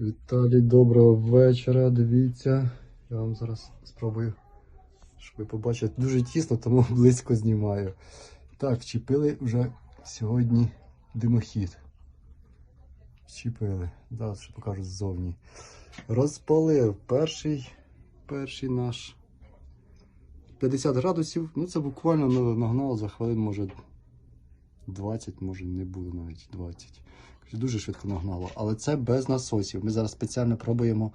Віталій, доброго вечора. Дивіться. Я вам зараз спробую, щоб ви побачили. Дуже тісно, тому близько знімаю. Так, чіпили вже сьогодні димохід. Чіпили. Зараз ще покажу ззовні. Розпалив перший, перший наш 50 градусів. Ну це буквально нагнало за хвилин, може 20, може не буде навіть 20. Дуже швидко нагнало. Але це без насосів. Ми зараз спеціально пробуємо.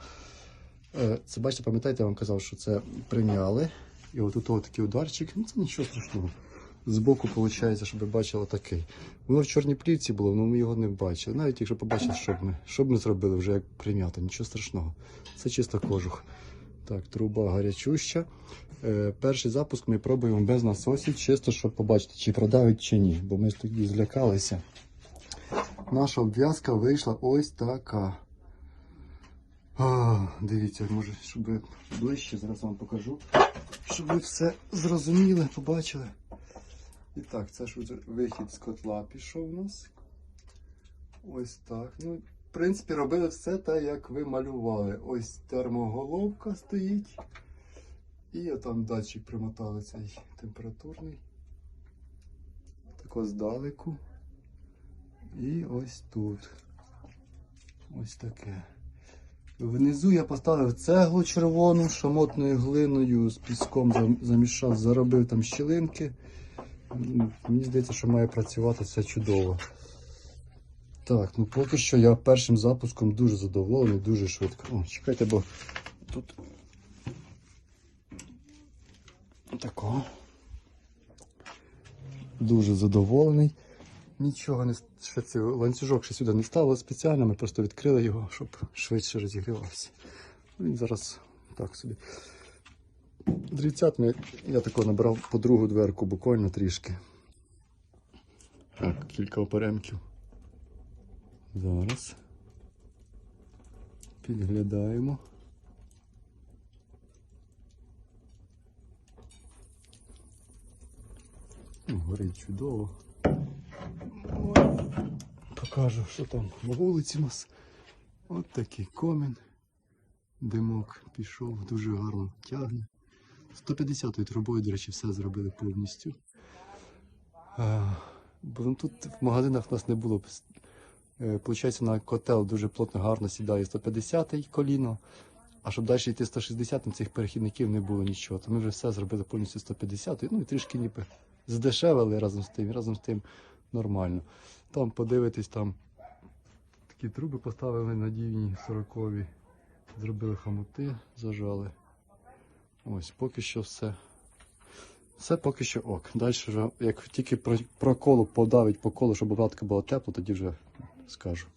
Е, Це бачите, пам'ятаєте, я вам казав, що це прийняли. І от тут такий ударчик. Ну це нічого страшного. Збоку, виходить, щоб ви бачили такий. Воно в чорній плівці було, але ми його не бачили. Навіть якщо побачили, що б ми, що б ми зробили вже як прийнято, нічого страшного. Це чисто кожух. Так, труба гарячуща. Е, перший запуск ми пробуємо без насосів, чисто, щоб побачити, чи продавить, чи ні. Бо ми тоді злякалися. Наша обв'язка вийшла ось така. А, дивіться, може, щоб ближче зараз вам покажу. Щоб ви все зрозуміли, побачили. І так, це ж вихід з котла пішов у нас. Ось так. Ну, в принципі, робили все так, як ви малювали. Ось термоголовка стоїть. І там датчик примотали цей температурний. Тако здалеку. І ось тут. Ось таке. Внизу я поставив цеглу червону шамотною глиною з піском замішав, заробив там щілинки. Мені здається, що має працювати все чудово. Так, ну поки що я першим запуском дуже задоволений, дуже швидко. О, чекайте, бо тут такого. Дуже задоволений. Нічого не ще цей ланцюжок ще сюди не ставили спеціально, ми просто відкрили його, щоб швидше розігрівався. Ну, Він зараз так собі. Дрівцятми я тако набрав по другу дверку буквально трішки. Так, кілька оперемків. Зараз. Підглядаємо. Горить чудово. Покажу, що там на вулиці у нас. От такий комін. Димок пішов, дуже гарно тягне. 150-ю трубою, до речі, все зробили повністю. А, бо ну, тут в магазинах у нас не було. Е, Получається, на котел дуже плотно гарно сідає 150-й коліно. А щоб далі йти 160 цих перехідників не було нічого. То ми вже все зробили повністю 150 ну і трішки ніби здешевили разом з тим, разом з тим нормально. Там подивитись, там такі труби поставили надійні 40-ві. Зробили хомути, зажали. Ось, поки що все. Все поки що ок. Далі вже, як тільки про, про колу подавить по колу, щоб обратка була тепла, тоді вже скажу.